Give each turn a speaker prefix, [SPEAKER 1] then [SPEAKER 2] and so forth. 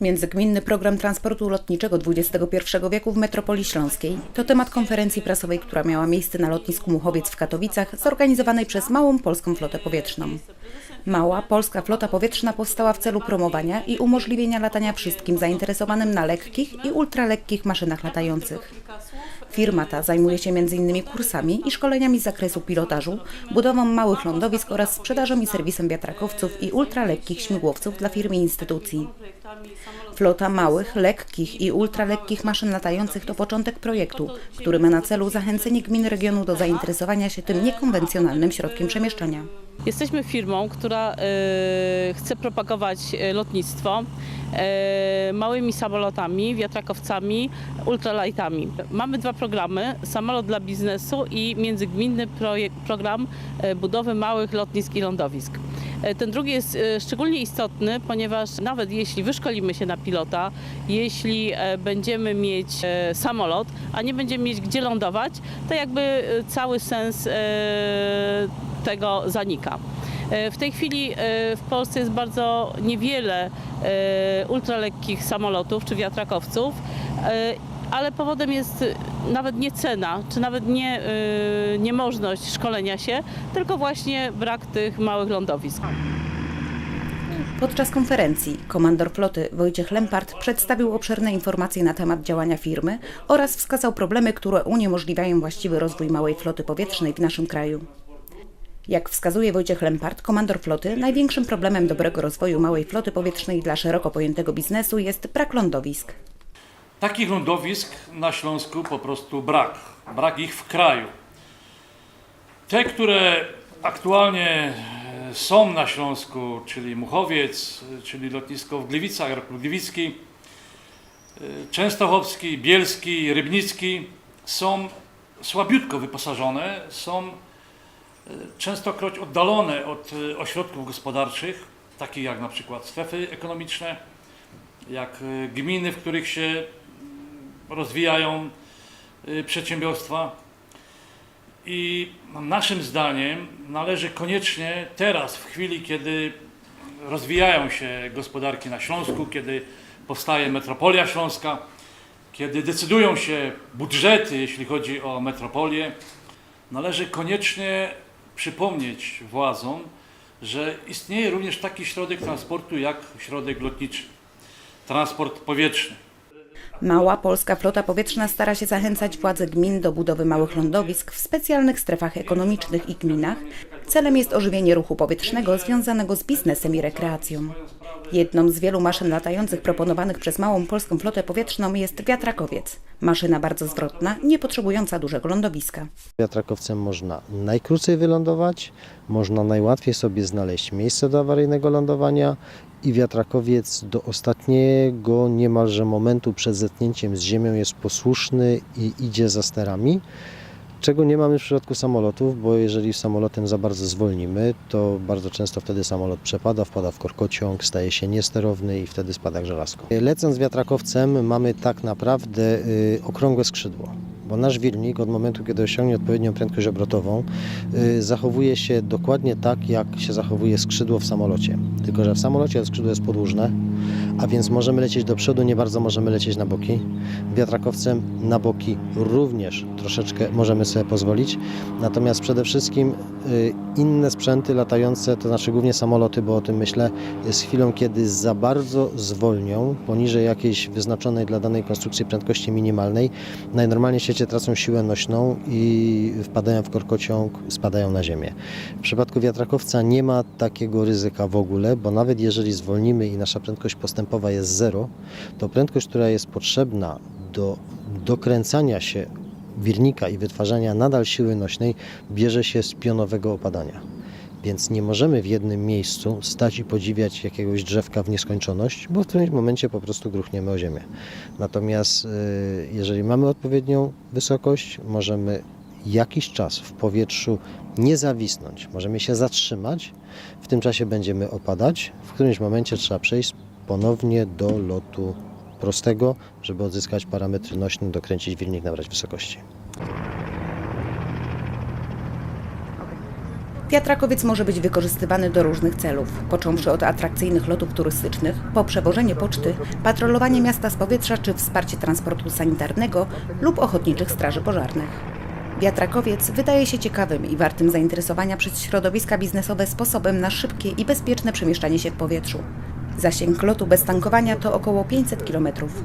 [SPEAKER 1] Międzygminny Program Transportu Lotniczego XXI wieku w metropolii śląskiej to temat konferencji prasowej, która miała miejsce na lotnisku Muchowiec w Katowicach, zorganizowanej przez Małą Polską Flotę Powietrzną. Mała Polska Flota Powietrzna powstała w celu promowania i umożliwienia latania wszystkim zainteresowanym na lekkich i ultralekkich maszynach latających. Firma ta zajmuje się m.in. kursami i szkoleniami z zakresu pilotażu, budową małych lądowisk oraz sprzedażą i serwisem wiatrakowców i ultralekkich śmigłowców dla firm i instytucji. Flota małych, lekkich i ultralekkich maszyn latających to początek projektu, który ma na celu zachęcenie gmin regionu do zainteresowania się tym niekonwencjonalnym środkiem przemieszczania.
[SPEAKER 2] Jesteśmy firmą, która e, chce propagować e, lotnictwo e, małymi samolotami, wiatrakowcami, ultralightami. Mamy dwa programy, samolot dla biznesu i międzygminny projekt, program budowy małych lotnisk i lądowisk. Ten drugi jest szczególnie istotny, ponieważ nawet jeśli wyszkolimy się na pilota, jeśli będziemy mieć samolot, a nie będziemy mieć gdzie lądować, to jakby cały sens tego zanika. E, W tej chwili e, w Polsce jest bardzo niewiele e, ultralekkich samolotów czy wiatrakowców, ale powodem jest nawet nie cena, czy nawet nie niemożność szkolenia się, tylko właśnie brak tych małych lądowisk.
[SPEAKER 1] Podczas konferencji komandor floty Wojciech Lempart przedstawił obszerne informacje na temat działania firmy oraz wskazał problemy, które uniemożliwiają właściwy rozwój małej floty powietrznej w naszym kraju. Jak wskazuje Wojciech Lempart, komandor floty, największym problemem dobrego rozwoju małej floty powietrznej dla szeroko pojętego biznesu jest brak lądowisk.
[SPEAKER 3] Takich lądowisk na Śląsku po prostu brak. Brak ich w kraju. Te, które aktualnie e, są na Śląsku, czyli Muchowiec, e, czyli lotnisko w Gliwicach, aeroport Gliwicki, e, Częstochowski, Bielski, Rybnicki, są słabiutko wyposażone, są częstokroć oddalone od e, ośrodków gospodarczych, takich jak na przykład strefy ekonomiczne, jak e, gminy, w których się mm, rozwijają y, przedsiębiorstwa. I naszym zdaniem należy koniecznie teraz, w chwili, kiedy rozwijają się gospodarki na Śląsku, kiedy powstaje metropolia śląska, kiedy decydują się budżety, jeśli chodzi o metropolię, należy koniecznie przypomnieć władzom, że istnieje również taki środek transportu jak środek lotniczy, transport powietrzny.
[SPEAKER 1] Mała polska flota powietrzna stara się zachęcać władze gmin do budowy małych lądowisk w specjalnych strefach ekonomicznych i gminach. Celem jest ożywienie ruchu powietrznego związanego z biznesem i rekreacją. Jedną z wielu maszyn latających proponowanych przez małą polską flotę powietrzną jest wiatrakowiec. Maszyna bardzo zwrotna, nie potrzebująca dużego lądowiska.
[SPEAKER 4] Wiatrakowcem można najkrócej wylądować, można najłatwiej sobie znaleźć miejsce do awaryjnego lądowania i wiatrakowiec do ostatniego niemalże momentu przed zetknięciem z ziemią jest posłuszny i idzie za sterami. Czego nie mamy w przypadku samolotów, bo jeżeli samolotem za bardzo zwolnimy, to bardzo często wtedy samolot przepada, wpada w korkociąg, staje się niesterowny i wtedy spada żelazko. Lecąc wiatrakowcem mamy tak naprawdę y, okrągłe skrzydło, bo nasz wirnik od momentu, kiedy osiągnie odpowiednią prędkość obrotową, y, zachowuje się dokładnie tak, jak się zachowuje skrzydło w samolocie. Tylko, że w samolocie skrzydło jest podłużne, a więc możemy lecieć do przodu, nie bardzo możemy lecieć na boki. Wiatrakowcem na boki również troszeczkę możemy sobie pozwolić. Natomiast przede wszystkim y, inne sprzęty latające, to znaczy głównie samoloty, bo o tym myślę, jest chwilą, kiedy za bardzo zwolnią poniżej jakiejś wyznaczonej dla danej konstrukcji prędkości minimalnej. Najnormalniej w świecie tracą siłę nośną i wpadają w korkociąg, spadają na ziemię. W przypadku wiatrakowca nie ma takiego ryzyka w ogóle, bo nawet jeżeli zwolnimy i nasza prędkość postępowa jest zero, to prędkość, która jest potrzebna do dokręcania się wirnika i wytwarzania nadal siły nośnej bierze się z pionowego opadania. Więc nie możemy w jednym miejscu stać i podziwiać jakiegoś drzewka w nieskończoność, bo w którymś momencie po prostu gruchniemy o ziemię. Natomiast y, jeżeli mamy odpowiednią wysokość, możemy jakiś czas w powietrzu nie zawisnąć, możemy się zatrzymać, w tym czasie będziemy opadać, w którymś momencie trzeba przejść ponownie do lotu prostego, żeby odzyskać parametry nośne, dokręcić wirnik, nabrać wysokości.
[SPEAKER 1] Wiatrakowiec może być wykorzystywany do różnych celów, począwszy od atrakcyjnych lotów turystycznych, po przewożenie poczty, patrolowanie miasta z powietrza czy wsparcie transportu sanitarnego lub ochotniczych straży pożarnych. Wiatrakowiec wydaje się ciekawym i wartym zainteresowania przez środowiska biznesowe sposobem na szybkie i bezpieczne przemieszczanie się w powietrzu. Zasięg lotu bez tankowania to około 500 kilometrów.